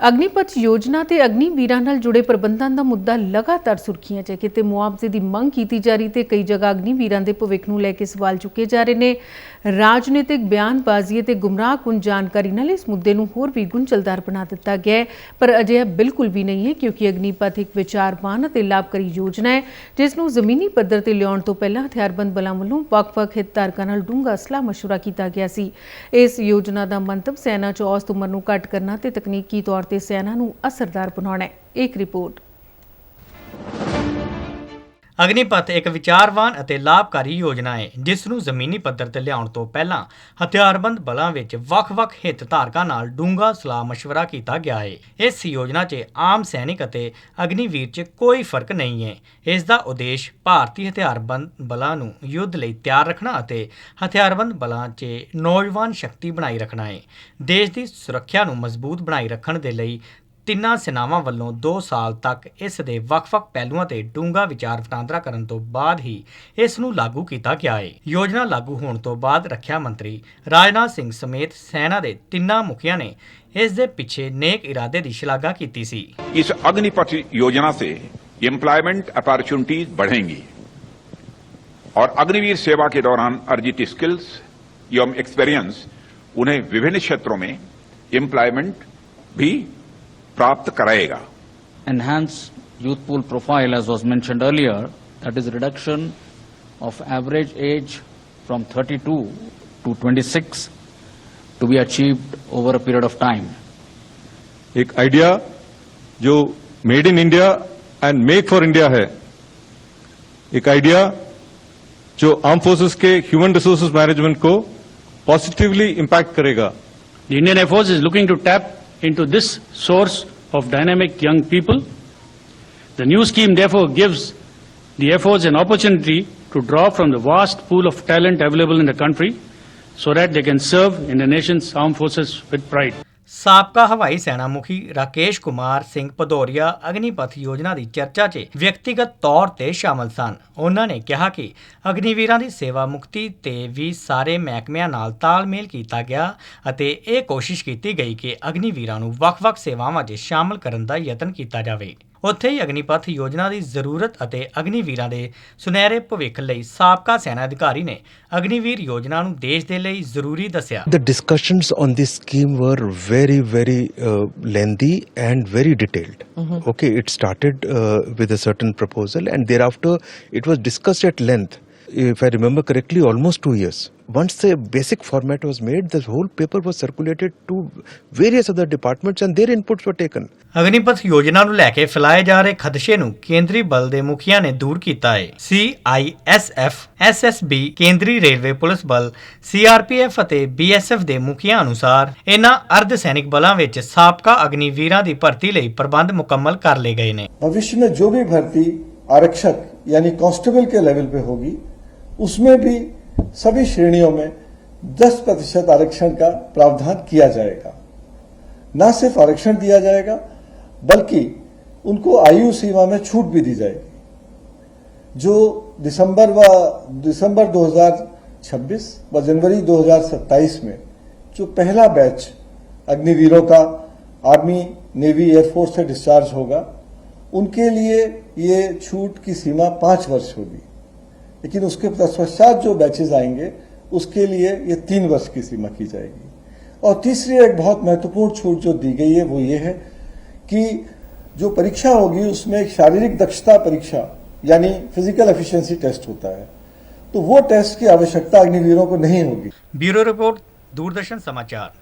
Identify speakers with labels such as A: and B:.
A: ਅਗਨੀਪਥ ਯੋਜਨਾ ਤੇ ਅਗਨੀਵੀਰਾਂ ਨਾਲ ਜੁੜੇ ਪ੍ਰਬੰਧਾਂ ਦਾ ਮੁੱਦਾ ਲਗਾਤਾਰ ਸੁਰਖੀਆਂ 'ਚ ਹੈ ਕਿਤੇ ਮੁਆਵਜ਼ੇ ਦੀ ਮੰਗ ਕੀਤੀ ਜਾ ਰਹੀ ਤੇ ਕਈ ਜਗ੍ਹਾ ਅਗਨੀਵੀਰਾਂ ਦੇ ਭਵਿੱਖ ਨੂੰ ਲੈ ਕੇ ਸਵਾਲ ਚੁੱਕੇ ਜਾ ਰਹੇ ਨੇ। ਰਾਜਨੀਤਿਕ ਬਿਆਨਬਾਜ਼ੀ ਤੇ ਗੁੰਮਰਾਹਕੁਨ ਜਾਣਕਾਰੀ ਨਾਲ ਇਸ ਮੁੱਦੇ ਨੂੰ ਹੋਰ ਵੀ ਗੁੰਝਲਦਾਰ ਬਣਾ ਦਿੱਤਾ ਗਿਆ ਹੈ, ਪਰ ਅਜਿਹਾ ਬਿਲਕੁਲ ਵੀ ਨਹੀਂ ਹੈ ਕਿਉਂਕਿ ਅਗਨੀਪਥ ਇੱਕ ਵਿਚਾਰਵਾਨ ਅਤੇ ਲਾਭਕਾਰੀ ਯੋਜਨਾ ਹੈ, ਜਿਸ ਨੂੰ ਜ਼ਮੀਨੀ ਪੱਧਰ ਤੇ ਲਿਆਉਣ ਤੋਂ ਪਹਿਲਾਂ ਹਥਿਆਰਬੰਦ ਬਲਾਂ ਵੱਲੋਂ ਵੱਖ-ਵੱਖ ਹਿੱਤਧਾਰਕਾਂ ਨਾਲ ਡੂੰਘਾ ਸਲਾਹ ਮਸ਼ਵਰਾ ਕੀਤਾ ਗਿਆ ਸੀ। ਇਸ ਯੋਜਨਾ ਦਾ ਮੰਤਵ ਸੈਨਾ 'ਚ ਔਸਤ ਉਮਰ ਨੂੰ ਘੱਟ ਕਰਨਾ ਤੇ ਤਕਨੀਕੀ ਤੌਰ ਤੇ ਸੈਨਾ ਨੂੰ ਅਸਰਦਾਰ ਬਣਾਉਣਾ ਹੈ। ਇੱਕ ਰਿਪੋਰਟ।
B: ਅਗਨੀਪਥ ਇੱਕ ਵਿਚਾਰਵਾਨ ਅਤੇ ਲਾਭਕਾਰੀ ਯੋਜਨਾ ਹੈ, ਜਿਸ ਨੂੰ ਜ਼ਮੀਨੀ ਪੱਧਰ ਤੇ ਲਿਆਉਣ ਤੋਂ ਪਹਿਲਾਂ ਹਥਿਆਰਬੰਦ ਬਲਾਂ ਵਿੱਚ ਵੱਖ-ਵੱਖ ਹਿੱਤ ਧਾਰਕਾਂ ਨਾਲ ਡੂੰਘਾ ਸਲਾਹ مشਵਰਾ ਕੀਤਾ ਗਿਆ ਹੈ। ਇਸ ਯੋਜਨਾ 'ਚ ਆਮ ਸੈਨਿਕ ਅਤੇ ਅਗਨੀਵੀਰ 'ਚ ਕੋਈ ਫ਼ਰਕ ਨਹੀਂ ਹੈ। ਇਸ ਦਾ ਉਦੇਸ਼ ਭਾਰਤੀ ਹਥਿਆਰਬੰਦ ਬਲਾਂ ਨੂੰ ਯੁੱਧ ਲਈ ਤਿਆਰ ਰੱਖਣਾ ਅਤੇ ਹਥਿਆਰਬੰਦ ਬਲਾਂ 'ਚ ਨੌਜਵਾਨ ਸ਼ਕਤੀ ਬਣਾਈ ਰੱਖਣਾ ਹੈ। ਦੇਸ਼ ਦੀ ਸੁਰੱਖਿਆ ਨੂੰ ਮਜ਼ਬੂਤ ਬਣਾਈ ਰੱਖਣ ਦੇ ਲਈ ਤਿੰਨਾਂ ਸੈਨਾਵਾਂ ਵੱਲੋਂ 2 ਸਾਲ ਤੱਕ ਇਸ ਦੇ ਵੱਖ-ਵੱਖ ਪਹਿਲੂਆਂ ਤੇ ਡੂੰਘਾ ਵਿਚਾਰ ਵਟਾਂਦਰਾ ਕਰਨ ਤੋਂ ਬਾਅਦ ਹੀ ਇਸ ਨੂੰ ਲਾਗੂ ਕੀਤਾ ਗਿਆ ਹੈ ਯੋਜਨਾ ਲਾਗੂ ਹੋਣ ਤੋਂ ਬਾਅਦ ਰੱਖਿਆ ਮੰਤਰੀ ਰਾਜਨਾਥ ਸਿੰਘ ਸਮੇਤ ਸੈਨਾ ਦੇ ਤਿੰਨਾਂ ਮੁਖੀਆਂ ਨੇ ਇਸ ਦੇ ਪਿੱਛੇ ਨੇਕ ਇਰਾਦੇ ਦੀ ਸ਼ਲਾਘਾ ਕੀਤੀ ਸੀ
C: इस अग्निपथ योजना से एम्प्लॉयमेंट अपॉर्चुनिटीज बढ़ेंगी और अग्निवीर सेवा के दौरान अर्जित स्किल्स एवं एक्सपीरियंस उन्हें विभिन्न क्षेत्रों में एम्प्लॉयमेंट भी प्राप्त कराएगा।
D: Enhance youthful profile as was मैं earlier that is reduction of average age from 32 to 26 to be achieved over a period of time
E: एक आइडिया जो made in India and make for India है। एक idea जो arm forces के human resources management को positively impact करेगा।
F: Indian Air Force is looking to tap into this source of dynamic young people. The new scheme therefore gives the Force an opportunity to draw from the vast pool of talent available in the country so that they can serve in the nation's armed forces with pride.
B: ਸਾਬਕਾ ਹਵਾਈ ਸੈਨਾ ਮੁਖੀ ਰਾਕੇਸ਼ ਕੁਮਾਰ ਸਿੰਘ ਭਦੌਰੀਆ ਅਗਨੀਪਥ ਯੋਜਨਾ ਦੀ ਚਰਚਾ 'ਚ ਵਿਅਕਤੀਗਤ ਤੌਰ ਤੇ ਸ਼ਾਮਲ ਸਨ। ਉਹਨਾਂ ਨੇ ਕਿਹਾ ਕਿ ਅਗਨੀਵੀਰਾਂ ਦੀ ਸੇਵਾ ਮੁਕਤੀ ਤੇ ਵੀ ਸਾਰੇ ਮਹਿਕਮਿਆਂ ਨਾਲ ਤਾਲਮੇਲ ਕੀਤਾ ਗਿਆ ਅਤੇ ਇਹ ਕੋਸ਼ਿਸ਼ ਕੀਤੀ ਗਈ ਕਿ ਅਗਨੀਵੀਰਾਂ ਨੂੰ ਵੱਖ-ਵੱਖ ਸੇਵਾਵਾਂ 'ਚ ਸ਼ਾਮਲ ਕਰਨ ਦਾ ਯਤਨ ਕੀਤਾ ਜਾਵੇ। ਉੱਥੇ ਹੀ ਅਗਨੀਪਥ ਯੋਜਨਾ ਦੀ ਜ਼ਰੂਰਤ ਅਤੇ ਅਗਨੀਵੀਰਾਂ ਦੇ ਸੁਨਹਿਰੇ ਭਵਿੱਖ ਲਈ ਸਾਬਕਾ ਸੈਨਾ ਅਧਿਕਾਰੀ ਨੇ ਅਗਨੀਵੀਰ ਯੋਜਨਾ ਨੂੰ ਦੇਸ਼ ਦੇ ਲਈ ਜ਼ਰੂਰੀ ਦੱਸਿਆ
G: The discussions on this scheme were very, very uh, lengthy and very detailed. Okay, it started uh, with a certain proposal, and thereafter it was discussed at length. If I remember correctly, almost two years. Once the basic format was made, the whole paper was circulated to various other departments, and their inputs were taken.
B: Agnipath ਯੋਜਨਾ ਨੂੰ ਲੈ ਕੇ ਫੈਲਾਏ ਜਾ ਰਹੇ ਖਦਸ਼ੇ ਨੂੰ ਕੇਂਦਰੀ ਬਲ ਦੇ ਮੁਖੀਆਂ ਨੇ ਦੂਰ ਕੀਤਾ ਹੈ ਸੀਆਈਐਸਐਫ ਐਸਐਸਬੀ ਕੇਂਦਰੀ ਰੇਲਵੇ ਪੁਲਿਸ ਬਲ ਸੀਆਰਪੀਐਫ ਅਤੇ ਬੀਐਸਐਫ ਦੇ ਮੁਖੀਆਂ ਅਨੁਸਾਰ ਇਨ੍ਹਾਂ ਅਰਧ ਸੈਨਿਕ ਬਲਾਂ ਵਿੱਚ ਸਾਬਕਾ ਅਗਨੀਵੀਰਾਂ ਦੀ ਭਰਤੀ ਲਈ ਪ੍ਰਬੰਧ ਮੁਕੰਮਲ ਕਰ ਲਏ ਗਏ ਨੇ
H: भविष्य में जो भी भर्ती आरक्षक यानी कांस्टेबल के लेवल पे होगी उसमें भी सभी श्रेणियों में 10 प्रतिशत आरक्षण का प्रावधान किया जाएगा। न सिर्फ़ आरक्षण दिया जाएगा, बल्कि उनको आयु सीमा में छूट भी दी जाएगी। जो दिसंबर व दिसंबर 2026 व जनवरी 2027 में जो पहला बैच अग्निवीरों का आर्मी, नेवी एयरफोर्स से डिस्चार्ज होगा, उनके लिए ये छूट की सीमा पाँच वर्ष होगी। लेकिन उसके पश्चात जो बैचेज आएँगे, उसके लिए ये तीन वर्ष की सीमा की जाएगी। और तीसरी एक बहुत महत्वपूर्ण छूट जो दी गई है, वो ये है कि जो परीक्षा होगी, उसमें एक शारीरिक दक्षता परीक्षा, यानी फ़िज़िकल एफिशिएंसी टेस्ट होता है। तो वो टेस्ट की आवश्यकता अग्निवीरों को नहीं होगी।
B: ब्यूरो रिपोर्ट, दूरदर्शन समाचार।